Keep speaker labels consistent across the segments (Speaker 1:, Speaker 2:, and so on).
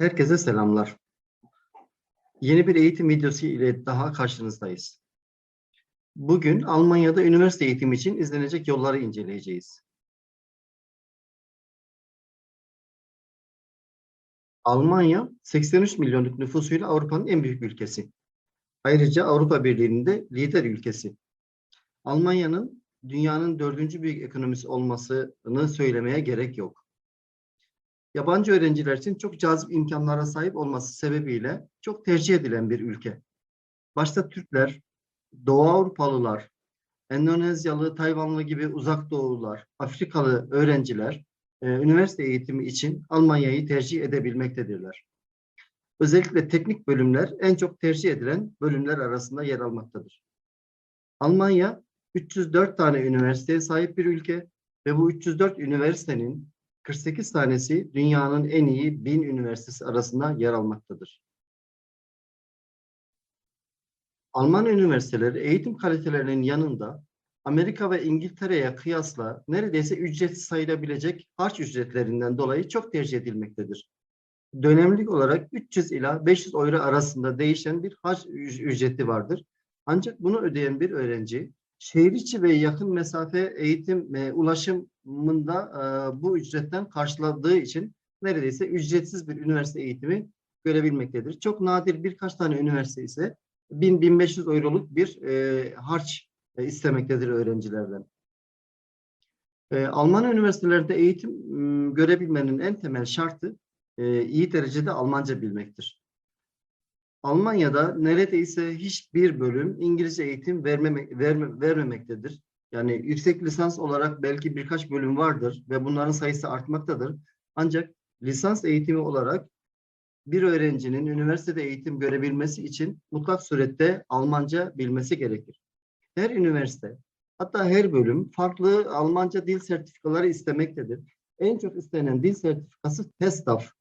Speaker 1: Herkese selamlar. Yeni bir eğitim videosu ile daha karşınızdayız. Bugün Almanya'da üniversite eğitimi için izlenecek yolları inceleyeceğiz. Almanya 83 milyonluk nüfusuyla Avrupa'nın en büyük ülkesi. Ayrıca Avrupa Birliği'nin de lider ülkesi. Almanya'nın dünyanın dördüncü büyük ekonomisi olmasını söylemeye gerek yok yabancı öğrenciler için çok cazip imkanlara sahip olması sebebiyle çok tercih edilen bir ülke. Başta Türkler, Doğu Avrupalılar, Endonezyalı, Tayvanlı gibi uzak doğulular, Afrikalı öğrenciler e, üniversite eğitimi için Almanya'yı tercih edebilmektedirler. Özellikle teknik bölümler en çok tercih edilen bölümler arasında yer almaktadır. Almanya 304 tane üniversiteye sahip bir ülke ve bu 304 üniversitenin 48 tanesi dünyanın en iyi 1000 üniversitesi arasında yer almaktadır. Alman üniversiteleri eğitim kalitelerinin yanında Amerika ve İngiltere'ye kıyasla neredeyse ücretsiz sayılabilecek harç ücretlerinden dolayı çok tercih edilmektedir. Dönemlik olarak 300 ila 500 euro arasında değişen bir harç ücreti vardır. Ancak bunu ödeyen bir öğrenci şehir içi ve yakın mesafe eğitim e, ulaşımında e, bu ücretten karşıladığı için neredeyse ücretsiz bir üniversite eğitimi görebilmektedir. Çok nadir birkaç tane üniversite ise 1000-1500 euroluk bir e, harç e, istemektedir öğrencilerden. E, Alman üniversitelerinde eğitim m, görebilmenin en temel şartı e, iyi derecede Almanca bilmektir. Almanya'da neredeyse hiçbir bölüm İngilizce eğitim vermeme, verme, vermemektedir. Yani yüksek lisans olarak belki birkaç bölüm vardır ve bunların sayısı artmaktadır. Ancak lisans eğitimi olarak bir öğrencinin üniversitede eğitim görebilmesi için mutlak surette Almanca bilmesi gerekir. Her üniversite, hatta her bölüm farklı Almanca dil sertifikaları istemektedir. En çok istenen dil sertifikası TESTAF.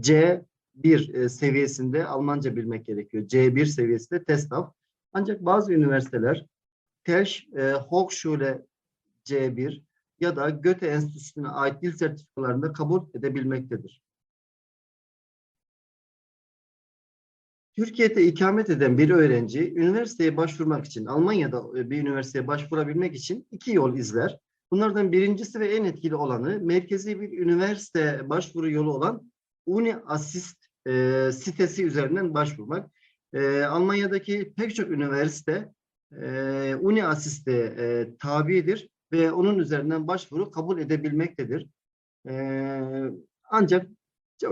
Speaker 1: C bir e, seviyesinde Almanca bilmek gerekiyor. C1 seviyesinde TESTAF. Ancak bazı üniversiteler TEŞ, e, Hochschule C1 ya da Goethe Enstitüsü'ne ait dil sertifikalarını kabul edebilmektedir. Türkiye'de ikamet eden bir öğrenci üniversiteye başvurmak için, Almanya'da e, bir üniversiteye başvurabilmek için iki yol izler. Bunlardan birincisi ve en etkili olanı merkezi bir üniversite başvuru yolu olan Uni Assist e, sitesi üzerinden başvurmak. E, Almanya'daki pek çok üniversite e, Uni Assist'e e, tabidir ve onun üzerinden başvuru kabul edebilmektedir. E, ancak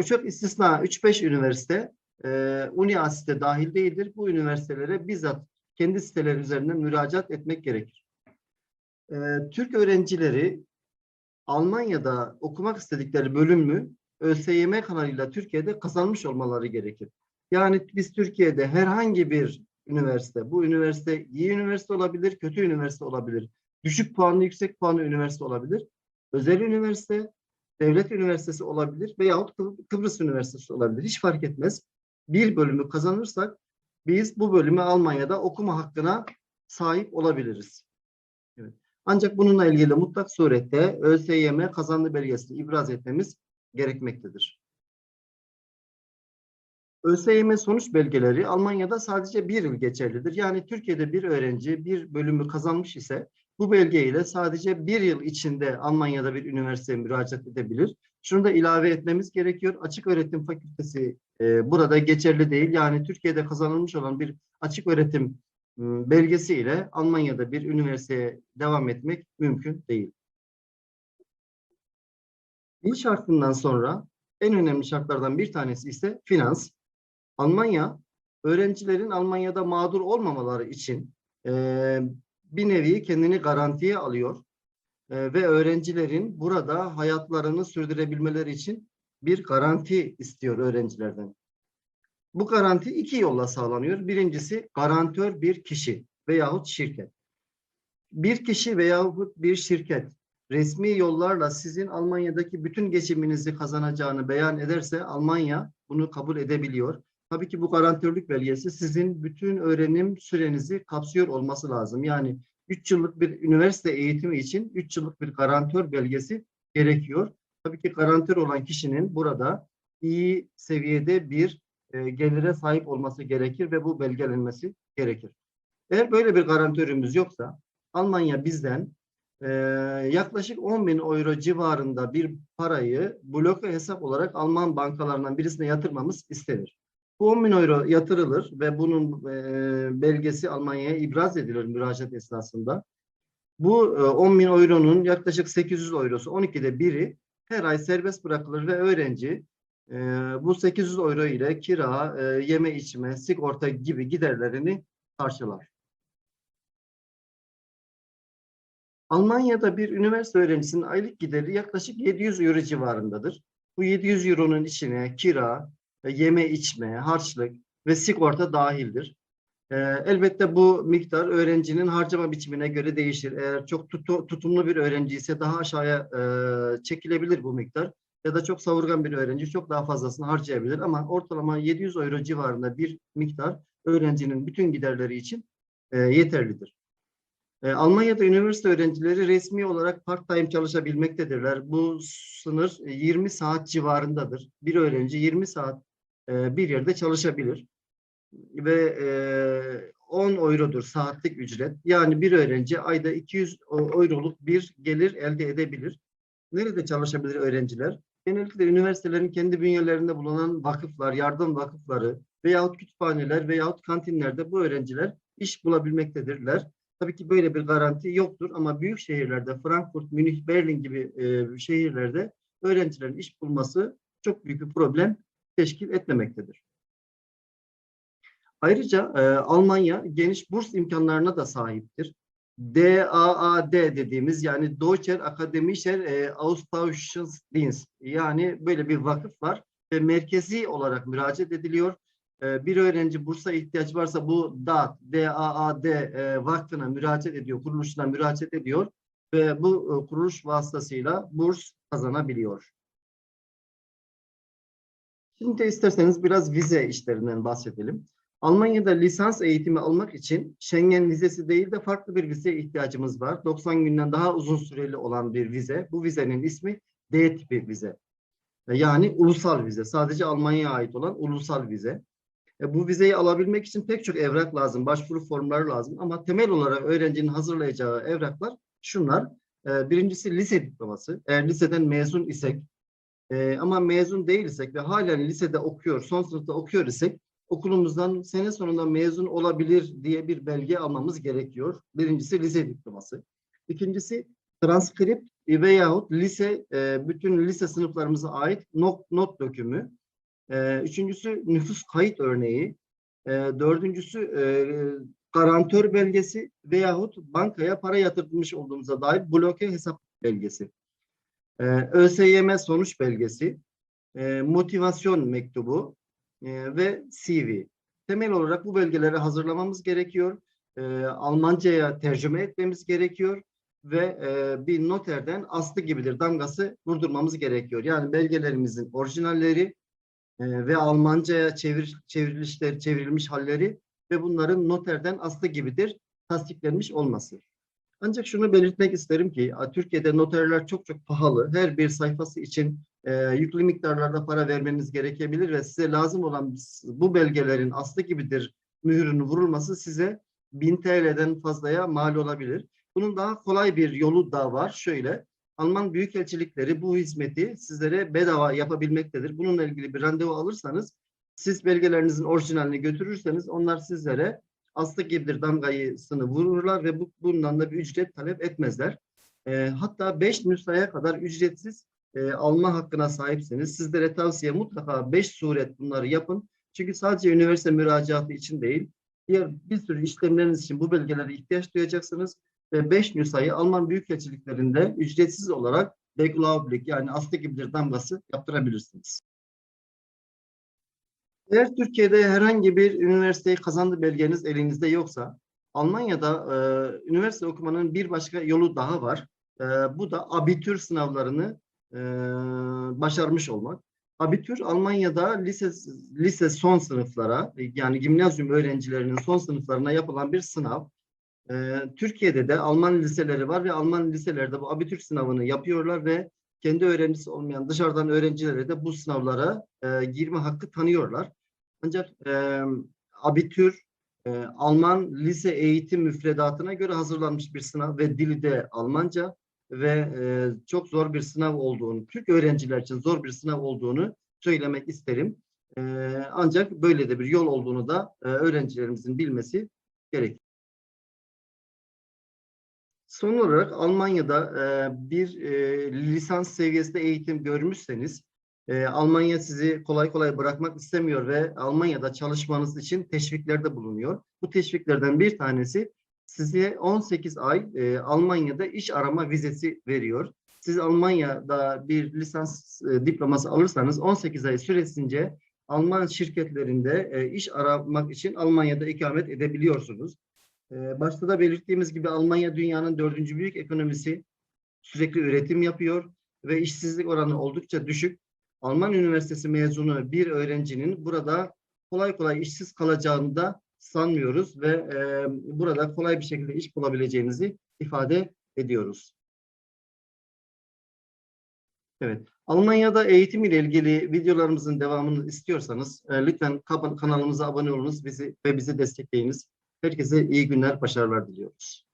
Speaker 1: çok istisna 3-5 üniversite e, Uni Assist'e dahil değildir. Bu üniversitelere bizzat kendi siteleri üzerinden müracaat etmek gerekir. E, Türk öğrencileri Almanya'da okumak istedikleri bölümü ÖSYM kanalıyla Türkiye'de kazanmış olmaları gerekir. Yani biz Türkiye'de herhangi bir üniversite, bu üniversite iyi üniversite olabilir, kötü üniversite olabilir, düşük puanlı, yüksek puanlı üniversite olabilir, özel üniversite, devlet üniversitesi olabilir veyahut Kıbrıs Üniversitesi olabilir. Hiç fark etmez. Bir bölümü kazanırsak biz bu bölümü Almanya'da okuma hakkına sahip olabiliriz. Evet. Ancak bununla ilgili mutlak surette ÖSYM kazandı belgesini ibraz etmemiz gerekmektedir. ÖSYM sonuç belgeleri Almanya'da sadece bir yıl geçerlidir. Yani Türkiye'de bir öğrenci bir bölümü kazanmış ise bu belgeyle sadece bir yıl içinde Almanya'da bir üniversiteye müracaat edebilir. Şunu da ilave etmemiz gerekiyor. Açık öğretim fakültesi e, burada geçerli değil. Yani Türkiye'de kazanılmış olan bir açık öğretim ıı, belgesiyle Almanya'da bir üniversiteye devam etmek mümkün değil. Dil şartından sonra en önemli şartlardan bir tanesi ise finans. Almanya, öğrencilerin Almanya'da mağdur olmamaları için e, bir nevi kendini garantiye alıyor e, ve öğrencilerin burada hayatlarını sürdürebilmeleri için bir garanti istiyor öğrencilerden. Bu garanti iki yolla sağlanıyor. Birincisi garantör bir kişi veyahut şirket. Bir kişi veyahut bir şirket resmi yollarla sizin Almanya'daki bütün geçiminizi kazanacağını beyan ederse Almanya bunu kabul edebiliyor. Tabii ki bu garantörlük belgesi sizin bütün öğrenim sürenizi kapsıyor olması lazım. Yani 3 yıllık bir üniversite eğitimi için 3 yıllık bir garantör belgesi gerekiyor. Tabii ki garantör olan kişinin burada iyi seviyede bir e, gelire sahip olması gerekir ve bu belgelenmesi gerekir. Eğer böyle bir garantörümüz yoksa Almanya bizden e, yaklaşık 10 bin euro civarında bir parayı bloke hesap olarak Alman bankalarından birisine yatırmamız istenir. Bu 10 bin euro yatırılır ve bunun e, belgesi Almanya'ya ibraz edilir müracaat esnasında. Bu e, 10 bin euronun yaklaşık 800 eurosu 12'de biri her ay serbest bırakılır ve öğrenci e, bu 800 euro ile kira, e, yeme içme, sigorta gibi giderlerini karşılar. Almanya'da bir üniversite öğrencisinin aylık gideri yaklaşık 700 euro civarındadır. Bu 700 euronun içine kira, e, yeme içme, harçlık ve sigorta dahildir. E, elbette bu miktar öğrencinin harcama biçimine göre değişir. Eğer çok tutu, tutumlu bir öğrenci ise daha aşağıya e, çekilebilir bu miktar. Ya da çok savurgan bir öğrenci çok daha fazlasını harcayabilir ama ortalama 700 euro civarında bir miktar öğrencinin bütün giderleri için e, yeterlidir. E, Almanya'da üniversite öğrencileri resmi olarak part-time çalışabilmektedirler. Bu sınır e, 20 saat civarındadır. Bir öğrenci 20 saat e, bir yerde çalışabilir. Ve e, 10 eurodur saatlik ücret. Yani bir öğrenci ayda 200 euroluk bir gelir elde edebilir. Nerede çalışabilir öğrenciler? Genellikle üniversitelerin kendi bünyelerinde bulunan vakıflar, yardım vakıfları veyahut kütüphaneler veyahut kantinlerde bu öğrenciler iş bulabilmektedirler. Tabii ki böyle bir garanti yoktur ama büyük şehirlerde Frankfurt, Münih, Berlin gibi e, şehirlerde öğrencilerin iş bulması çok büyük bir problem teşkil etmemektedir. Ayrıca e, Almanya geniş burs imkanlarına da sahiptir. DAAD dediğimiz yani Deutscher Akademischer e, Austauschdienst yani böyle bir vakıf var ve merkezi olarak müracaat ediliyor. E, bir öğrenci bursa ihtiyaç varsa bu DAAD, DAAD e, vakfına müracaat ediyor, kuruluşuna müracaat ediyor ve bu e, kuruluş vasıtasıyla burs kazanabiliyor. Şimdi de isterseniz biraz vize işlerinden bahsedelim. Almanya'da lisans eğitimi almak için Schengen vizesi değil de farklı bir vizeye ihtiyacımız var. 90 günden daha uzun süreli olan bir vize. Bu vizenin ismi D tipi vize. Yani ulusal vize. Sadece Almanya'ya ait olan ulusal vize. E, bu vizeyi alabilmek için pek çok evrak lazım, başvuru formları lazım. Ama temel olarak öğrencinin hazırlayacağı evraklar şunlar. E, birincisi lise diploması. Eğer liseden mezun isek e, ama mezun değilsek ve halen lisede okuyor, son sınıfta okuyor isek okulumuzdan sene sonunda mezun olabilir diye bir belge almamız gerekiyor. Birincisi lise diploması. İkincisi transkript veyahut lise, e, bütün lise sınıflarımıza ait not, not dökümü. E, üçüncüsü nüfus kayıt örneği. E, dördüncüsü e, garantör belgesi veyahut bankaya para yatırmış olduğumuza dair bloke hesap belgesi. E, ÖSYM sonuç belgesi, motivasyon mektubu, e, ve CV. Temel olarak bu belgeleri hazırlamamız gerekiyor. E, Almanca'ya tercüme etmemiz gerekiyor ve e, bir noterden aslı gibidir damgası vurdurmamız gerekiyor. Yani belgelerimizin orijinalleri e, ve Almanca'ya çevir, çevrilişler, çevrilmiş halleri ve bunların noterden aslı gibidir tasdiklenmiş olması. Ancak şunu belirtmek isterim ki Türkiye'de noterler çok çok pahalı. Her bir sayfası için e, yüklü miktarlarda para vermeniz gerekebilir ve size lazım olan bu belgelerin aslı gibidir mühürünün vurulması size 1000 TL'den fazlaya mal olabilir. Bunun daha kolay bir yolu da var. Şöyle, Alman büyükelçilikleri bu hizmeti sizlere bedava yapabilmektedir. Bununla ilgili bir randevu alırsanız, siz belgelerinizin orijinalini götürürseniz onlar sizlere aslı gibidir damgayısını vururlar ve bu, bundan da bir ücret talep etmezler. E, hatta 5 nüshaya kadar ücretsiz e, alma hakkına sahipsiniz. Sizlere tavsiye mutlaka 5 suret bunları yapın. Çünkü sadece üniversite müracaatı için değil, diğer bir sürü işlemleriniz için bu belgelere ihtiyaç duyacaksınız. Ve 5 nüshayı Alman büyükelçiliklerinde ücretsiz olarak Beglaublik yani aslı gibidir damgası yaptırabilirsiniz. Eğer Türkiye'de herhangi bir üniversiteyi kazandı belgeniz elinizde yoksa, Almanya'da e, üniversite okumanın bir başka yolu daha var. E, bu da abitür sınavlarını e, başarmış olmak. Abitür Almanya'da lise lise son sınıflara yani gimnazyum öğrencilerinin son sınıflarına yapılan bir sınav. E, Türkiye'de de Alman liseleri var ve Alman liselerde bu abitür sınavını yapıyorlar ve kendi öğrencisi olmayan dışarıdan öğrencilere de bu sınavlara e, girme hakkı tanıyorlar. Ancak e, abitür e, Alman lise eğitim müfredatına göre hazırlanmış bir sınav ve dili de Almanca ve e, çok zor bir sınav olduğunu, Türk öğrenciler için zor bir sınav olduğunu söylemek isterim. E, ancak böyle de bir yol olduğunu da e, öğrencilerimizin bilmesi gerek. Son olarak Almanya'da e, bir e, lisans seviyesinde eğitim görmüşseniz e, Almanya sizi kolay kolay bırakmak istemiyor ve Almanya'da çalışmanız için teşviklerde bulunuyor. Bu teşviklerden bir tanesi size 18 ay e, Almanya'da iş arama vizesi veriyor. Siz Almanya'da bir lisans e, diploması alırsanız 18 ay süresince Alman şirketlerinde e, iş aramak için Almanya'da ikamet edebiliyorsunuz. E, başta da belirttiğimiz gibi Almanya dünyanın dördüncü büyük ekonomisi sürekli üretim yapıyor ve işsizlik oranı oldukça düşük. Alman üniversitesi mezunu bir öğrencinin burada kolay kolay işsiz kalacağını da sanmıyoruz ve e, burada kolay bir şekilde iş bulabileceğinizi ifade ediyoruz. Evet, Almanya'da eğitim ile ilgili videolarımızın devamını istiyorsanız e, lütfen kanalımıza abone olunuz bizi ve bizi destekleyiniz. Herkese iyi günler, başarılar diliyoruz.